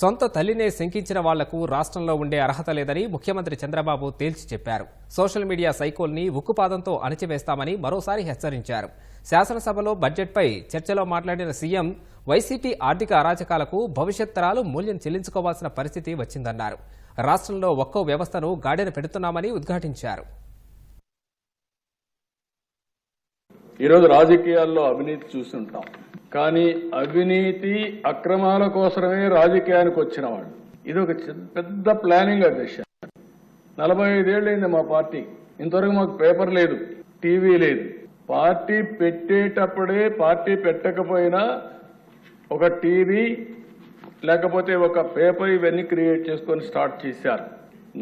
సొంత తల్లినే శంకించిన వాళ్ళకు రాష్ట్రంలో ఉండే అర్హత లేదని ముఖ్యమంత్రి చంద్రబాబు తేల్చి చెప్పారు. సోషల్ మీడియా సైకోల్ని ఉక్కుపాదంతో అణచివేస్తామని మరోసారి హెచ్చరించారు. శాసనసభలో బడ్జెట్పై చర్చలో మాట్లాడిన సీఎం వైసీపీ ఆర్థిక అరాచకాలకు భవిష్యత్ తరాలు మూల్యం చెల్లించుకోవాల్సిన పరిస్థితి వచ్చిందన్నారు. రాష్ట్రంలో ఒక్కో వ్యవస్థను గాడిన పెడుతున్నామని ఉద్ఘాటించారు. ఈరోజు రాజకీయాల్లో అవినీతి చూస్తుంటాం కానీ అవినీతి అక్రమాల కోసమే రాజకీయానికి వచ్చిన వాళ్ళు ఇది ఒక పెద్ద ప్లానింగ్ అధ్యక్ష నలభై ఐదేళ్ళైంది మా పార్టీ. ఇంతవరకు మాకు పేపర్ లేదు టీవీ లేదు. పార్టీ పెట్టేటప్పుడే పార్టీ పెట్టకపోయినా ఒక టీవీ లేకపోతే ఒక పేపర్ ఇవన్నీ క్రియేట్ చేసుకొని స్టార్ట్ చేశారు.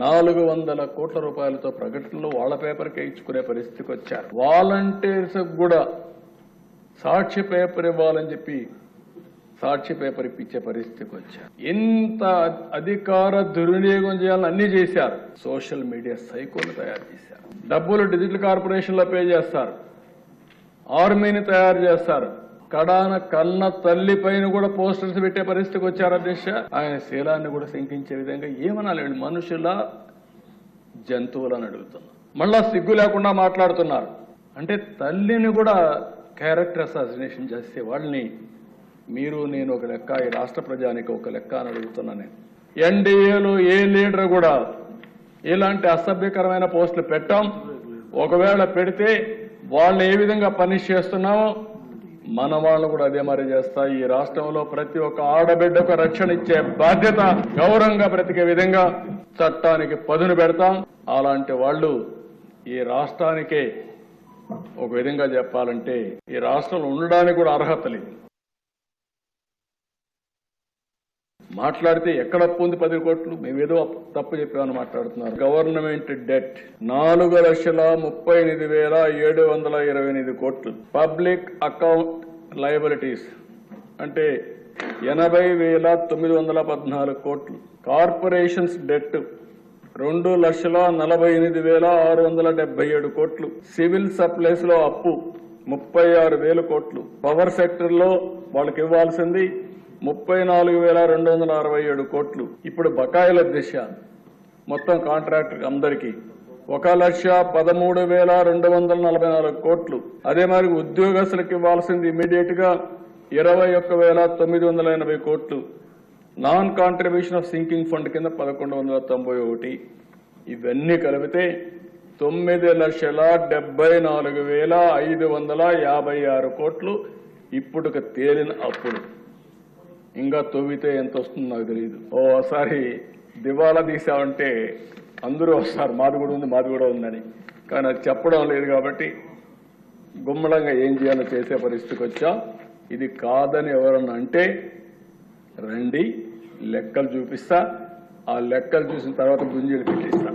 నాలుగు వందల కోట్ల రూపాయలతో ప్రకటనలు వాళ్ళ పేపర్కే ఇచ్చుకునే పరిస్థితికి వచ్చారు. వాలంటీర్స్ కూడా సాక్షి పేపర్ ఇవ్వాలని చెప్పి సాక్షి పేపర్ ఇప్పించే పరిస్థితికి వచ్చారు. ఎంత అధికార దుర్వినియోగం చేయాలని అన్ని చేశారు. సోషల్ మీడియా సైకోలు తయారు చేశారు. డబ్బులు డిజిటల్ కార్పొరేషన్లో పే చేస్తారు. ఆర్మీని తయారు చేస్తారు. కడాన కన్న తల్లి పైన కూడా పోస్టర్స్ పెట్టే పరిస్థితికి వచ్చారు అధ్యక్ష. ఆయన శీలాన్ని కూడా శంకించే విధంగా ఏమనాలి మనుషుల? జంతువులని అడుగుతున్నారు. మళ్ళా సిగ్గు లేకుండా మాట్లాడుతున్నారు. అంటే తల్లిని కూడా క్యారెక్టర్ అసాసినేషన్ చేసే వాళ్ళని మీరు నేను ఒక లెక్క ఈ రాష్ట్ర ప్రజానికి ఒక లెక్క అని అడుగుతున్నా నేను. ఎన్డీఏలో ఏ లీడర్ కూడా ఇలాంటి అసభ్యకరమైన పోస్టులు పెట్టాం. ఒకవేళ పెడితే వాళ్ళని ఏ విధంగా పనిష్ చేస్తున్నామో మన వాళ్ళు కూడా అదే మరి చేస్తా ఈ రాష్ట్రంలో ప్రతి ఒక్క ఆడబిడ్డకు రక్షణ ఇచ్చే బాధ్యత గౌరవంగా బ్రతికే విధంగా చట్టానికి పదును పెడతాం. అలాంటి వాళ్ళు ఈ రాష్ట్రానికే ఒక విధంగా చెప్పాలంటే ఈ రాష్ట్రంలో ఉండడానికి కూడా అర్హత లేదు. మాట్లాడితే ఎక్కడ అప్పు ఉంది? పది కోట్లు? మేమేదో ఏదో తప్పు చెప్పామని మాట్లాడుతున్నారు. గవర్నమెంట్ డెట్ నాలుగు లక్షల ముప్పై ఎనిమిది వేల ఏడు వందల ఇరవై ఎనిమిది కోట్లు. పబ్లిక్ అకౌంట్ లయబిలిటీస్ అంటే ఎనభై వేల తొమ్మిది వందల పద్నాలుగు కోట్లు. కార్పొరేషన్స్ డెట్ రెండు లక్షల నలభై ఎనిమిది వేల ఆరు వందల డెబ్బై ఏడు కోట్లు. సివిల్ సప్లైస్లో అప్పు ముప్పై ఆరు వేల కోట్లు. పవర్ సెక్టర్లో వాళ్ళకి ఇవ్వాల్సింది ముప్పై నాలుగు వేల రెండు వందల అరవై ఏడు కోట్లు. ఇప్పుడు బకాయిల దిశ. మొత్తం కాంట్రాక్టర్ అందరికీ ఒక లక్ష పదమూడు వేల రెండు వందల నలభై నాలుగు కోట్లు. అదే మరి ఉద్యోగస్తులకు ఇవ్వాల్సింది ఇమీడియట్గా ఇరవై ఒక్క వేల తొమ్మిది వందల ఎనభై కోట్లు. Non contribution of sinking fund కింద పదకొండు వందల తొంభై ఒకటి. ఇవన్నీ కలిపితే తొమ్మిది లక్షల డెబ్బై నాలుగు వేల ఐదు వందల యాభై ఆరు కోట్లు ఇప్పుడుక తేలిన అప్పుడు ఇంకా తవ్వితే ఎంత వస్తుందో నాకు తెలియదు ఓసారి దివాలా తీసామంటే అందరూ వస్తారు మాది కూడా ఉంది మాది కూడా ఉందని. కానీ అది చెప్పడం లేదు కాబట్టి గుమ్మడంగా ఏం చేయాలో చేసే పరిస్థితికి వచ్చా. ఇది కాదని ఎవరన్నా అంటే రండి లెక్కలు చూపిస్తా ఆ లెక్కలు చూసిన తర్వాత గుంజీలు పెట్టిస్తా.